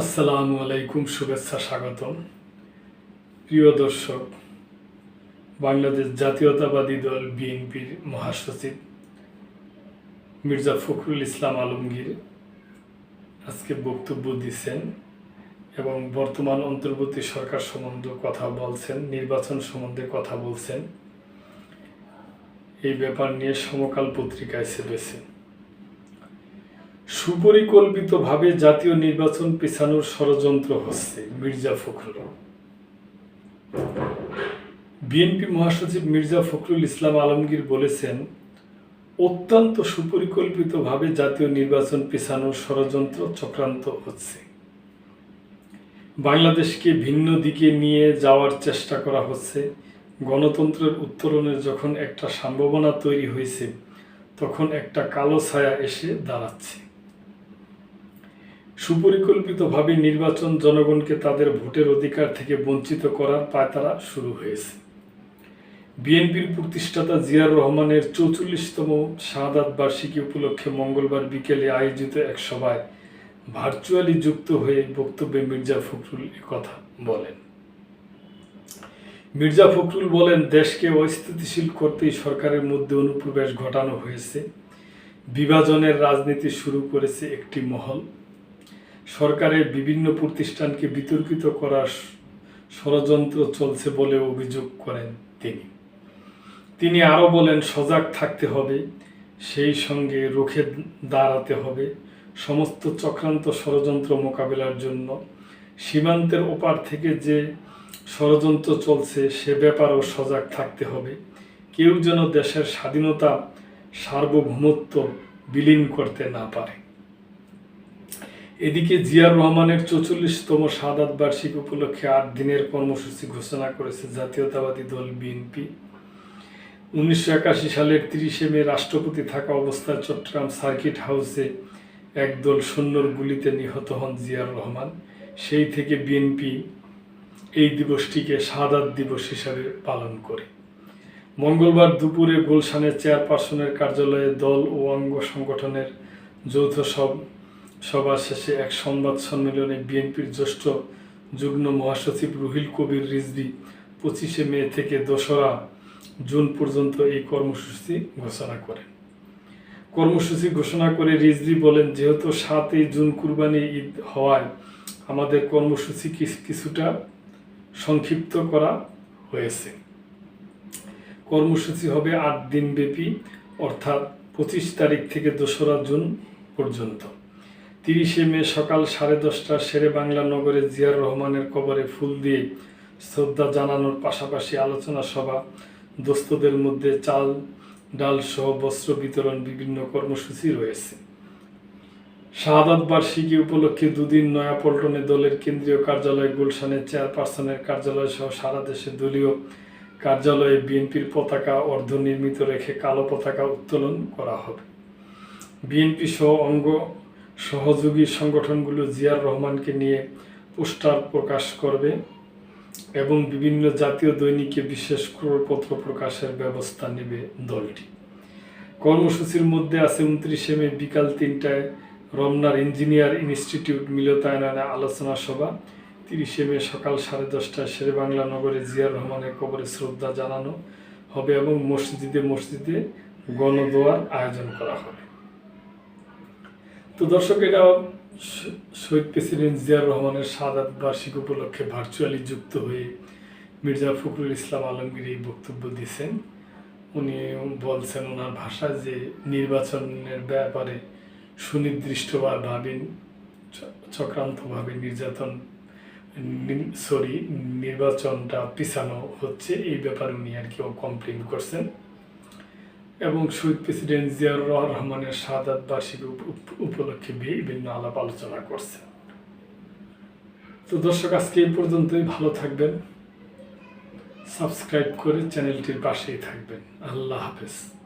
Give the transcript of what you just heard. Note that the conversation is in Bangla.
আসসালামু আলাইকুম, শুভেচ্ছা, স্বাগতম। প্রিয় দর্শক, বাংলাদেশ জাতীয়তাবাদী দল বিএনপির মহাসচিব মির্জা ফখরুল ইসলাম আলমগীর আজকে বক্তব্য দিচ্ছেন এবং বর্তমান অন্তর্বর্তী সরকার সম্বন্ধে কথা বলছেন, নির্বাচন সম্বন্ধে কথা বলছেন। এই ব্যাপার নিয়ে সমকাল পত্রিকায় ছেপেছে সুপরিকল্পিতভাবে জাতীয় নির্বাচন পেছানোর ষড়যন্ত্র হচ্ছে মির্জা ফখরুল। বিএনপি মহাসচিব মির্জা ফখরুল ইসলাম আলমগীর বলেছেন, অত্যন্ত সুপরিকল্পিতভাবে জাতীয় নির্বাচন পেছানোর ষড়যন্ত্র চক্রান্ত হচ্ছে। বাংলাদেশকে ভিন্ন দিকে নিয়ে যাওয়ার চেষ্টা করা হচ্ছে। গণতন্ত্রের উত্তরণের যখন একটা সম্ভাবনা তৈরি হয়েছে, তখন একটা কালো ছায়া এসে দাঁড়াচ্ছে। সুপরিকল্পিতভাবে নির্বাচন জনগণকে তাদের ভোটের অধিকার থেকে বঞ্চিত করার পায়তারা শুরু হয়েছে। বিএনপির প্রতিষ্ঠাতা জিয়ার রহমানের চৌচল্লিশতম শাহাদাত বার্ষিকী উপলক্ষে মঙ্গলবার বিকেলে আয়োজিত এক সভায় ভার্চুয়ালি যুক্ত হয়ে বক্তব্যে মির্জা ফখরুল কথা বলেন। মির্জা ফখরুল বলেন, দেশকে অস্থিতিশীল করতেই সরকারের মধ্যে অনুপ্রবেশ ঘটানো হয়েছে। বিভাজনের রাজনীতি শুরু করেছে একটি মহল। সরকারের বিভিন্ন প্রতিষ্ঠানকে বিতর্কিত করার ষড়যন্ত্র চলছে বলে অভিযোগ করেন তিনি। তিনি আরও বলেন, সজাগ থাকতে হবে, সেই সঙ্গে রুখে দাঁড়াতে হবে। সমস্ত চক্রান্ত ষড়যন্ত্র মোকাবেলার জন্য। সীমান্তের ওপার থেকে যে ষড়যন্ত্র চলছে, সে ব্যাপারেও সজাগ থাকতে হবে। কেউ যেন দেশের স্বাধীনতা সার্বভৌমত্ব বিলীন করতে না পারে। এদিকে জিয়ার রহমানের চৌচল্লিশতম সাদাত বার্ষিক উপলক্ষে আট দিনের কর্মসূচি ঘোষণা করেছে জাতীয়তাবাদী দল বিএনপি। উনিশশো একাশি সালের তিরিশে মে রাষ্ট্রপতি থাকা অবস্থায় চট্টগ্রাম সার্কিট হাউসে একদল সৈন্যর গুলিতে নিহত হন জিয়ার রহমান। সেই থেকে বিএনপি এই দিবসটিকে শাহাদাত দিবস হিসাবে পালন করে। মঙ্গলবার দুপুরে গুলশানের চেয়ারপারসনের কার্যালয়ে দল ও অঙ্গ সংগঠনের যৌথ সব সভা শেষে এক সংবাদ সম্মেলনে বিএনপির জ্যেষ্ঠ যুগ্ম মহাসচিব রুহিল কবির রিজভি পঁচিশে মে থেকে দোসরা জুন পর্যন্ত এই কর্মসূচি ঘোষণা করেন। কর্মসূচি ঘোষণা করে রিজভি বলেন, যেহেতু সাতই জুন কুরবানি ঈদ হওয়ায় আমাদের কর্মসূচি কিছ- কিছুটা সংক্ষিপ্ত করা হয়েছে। কর্মসূচি হবে আট দিনব্যাপী, অর্থাৎ পঁচিশ তারিখ থেকে দোসরা জুন পর্যন্ত। তিরিশে মে সকাল সাড়ে দশটার শেরে বাংলা নগরে জিয়ার রহমানের কবরে ফুল দিয়ে শ্রদ্ধা জানানোর পাশাপাশি আলোচনা সভা, দোস্তদের মধ্যে চাল, ডাল সহ বস্ত্র বিতরণ বিভিন্ন কর্মসূচি রয়েছে। শাহাদাত বার্ষিকী উপলক্ষে দুদিন নয়াপল্টনে দলের কেন্দ্রীয় কার্যালয় গুলশানের চেয়ারপারসনের কার্যালয় সহ সারা দেশে দলীয় কার্যালয়ে বিএনপির পতাকা অর্ধনির্মিত রেখে কালো পতাকা উত্তোলন করা হবে। বিএনপি সহ অঙ্গ সহযোগী সংগঠনগুলো জিয়ার রহমানকে নিয়ে পোস্টার প্রকাশ করবে এবং বিভিন্ন জাতীয় দৈনিকে বিশেষ ক্রোড়পত্র প্রকাশের ব্যবস্থা নেবে দলটি। কর্মসূচির মধ্যে আছে উনত্রিশে মে বিকাল তিনটায় রমনার ইঞ্জিনিয়ার ইনস্টিটিউট মিলতায়নে আলোচনা সভা। তিরিশে মে সকাল সাড়ে দশটায় শেরে বাংলা নগরে জিয়ার রহমানের কবরে শ্রদ্ধা জানানো হবে এবং মসজিদে মসজিদে গণদোয়ার আয়োজন করা হবে। তো দর্শক, এটা শহীদ প্রেসিডেন্ট জিয়ার রহমানের সাদাত বার্ষিক উপলক্ষে ভার্চুয়ালি যুক্ত হয়ে মির্জা ফখরুল ইসলাম আলমগীর এই বক্তব্য দিয়েছেন। উনি বলছেন ওনার ভাষায় যে নির্বাচনের ব্যাপারে সুনির্দিষ্টভাবে চক্রান্তভাবে নির্যাতন সরি নির্বাচনটা পিছানো হচ্ছে, এই ব্যাপারে উনি আর কি কমপ্লেন করছেন। এবং শহীদ প্রেসিডেন্ট জিয়াউর রহমানের সাদাত বার্ষিকী উপ- উপ- উপলক্ষে বিভিন্ন আলাপ আলোচনা করছে। তো দর্শক, আজকে এই পর্যন্তই। ভালো থাকবেন। সাবস্ক্রাইব করে চ্যানেলটির পাশেই থাকবেন। আল্লাহ হাফেজ।